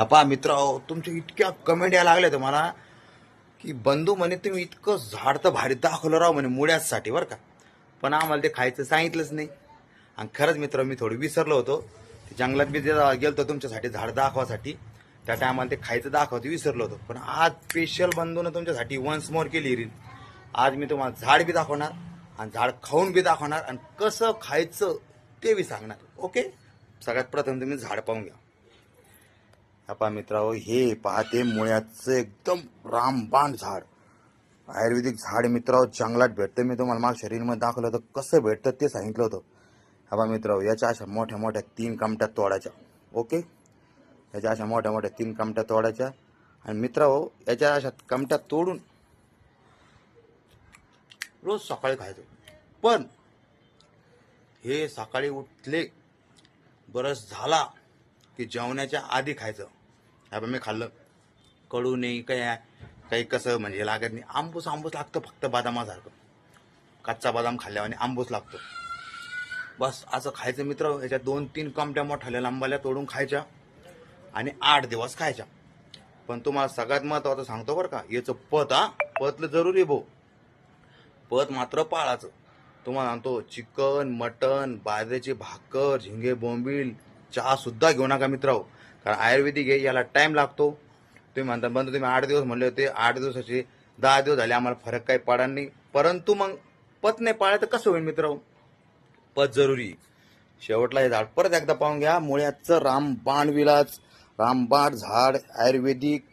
ह्या पहा मित्र तुमच्या इतक्या कमेंट यायला लागल्या तुम्हाला की बंधू म्हणे तुम्ही इतकं झाड तर भारी दाखवलं राव म्हणे मुळ्यासाठी बरं का. पण आम्हाला ते खायचं सांगितलंच नाही. आणि खरंच मित्र मी थोडं विसरलो होतो. जंगलात बी गेलो गेलतो तुमच्यासाठी झाड दाखवासाठी त्या टायमाला ते खायचं दाखवतो विसरलो होतो. पण आज स्पेशल बंधूनं तुमच्यासाठी वन्स मोर केली रील. आज मी तुम्हाला झाड बी दाखवणार आणि झाड खाऊन बी दाखवणार आणि कसं खायचं ते बी सांगणार. ओके सगळ्यात प्रथम तुम्ही झाड पाहून घ्या. पहा मित्रांनो हे पाहते मुळ्याचं एकदम रामबाण झाड. आयुर्वेदिक झाड मित्रांनो जंगलात भेटतं. मी तुम्हाला माग शरीरमध्ये दाखवलं होतं. कसं भेटतं ते सांगितलं होतं. हा पहा मित्रांनो याच्या अशा मोठ्या मोठ्या तीन कामट्या तोडायच्या ओके? याच्या अशा मोठ्या मोठ्या तीन कामट्या तोडायच्या आणि मित्रांनो याच्या अशा कामट्या तोडून रोज सकाळी खायचो. पण हे सकाळी उठले बरस झाला की जेवणाच्या आधी खायचं. आता मी खाल्लं. कडू नाही काही काही कसं म्हणजे लागत नाही. आंबूस आंबूस लागतं फक्त बदामासारखं. कच्चा बदाम खाल्ल्यावर आंबूस लागतो. बस असं खायचं मित्र याच्या दोन तीन कमट्या मोठ्या लांबाल्या तोडून खायच्या आणि आठ दिवस खायच्या. पण तुम्हाला सगळ्यात महत्वाचं सांगतो बरं का याचं पत हा पतलं जरुरी भाऊ पत मात्र पाळाचं. तुम्हाला सांगतो चिकन मटन बाजरीची भाकर झिंगे बोंबील चहा सुद्धा घेऊ नका मित्रांनो कारण आयुर्वेदिक आहे याला टाईम लागतो. तुम्ही म्हणता म्हणतो तुम्ही आठ दिवस म्हणले होते. आठ दिवसाचे दहा दिवस झाले आम्हाला फरक काही पडणार नाही. परंतु मग पत नाही पाळलं तर कसं होईल मित्र? पत जरुरी. शेवटला हे झाड परत एकदा पाहून घ्या. मुळ्याचं रामबाण विलास रामबाण झाड आयुर्वेदिक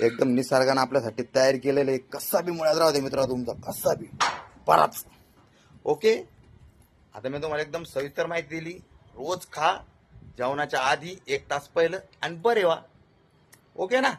एकदम निसर्गानं आपल्यासाठी तयार केलेलं आहे. कसा बी मुळ्यात राहते दे मित्र तुमचा कसा बी. बराच. ओके? आता मी तुम्हाला एकदम सविस्तर माहिती दिली. रोज खा जेवणाच्या आधी एक तास पहिलं आणि बरे वा ओके ना?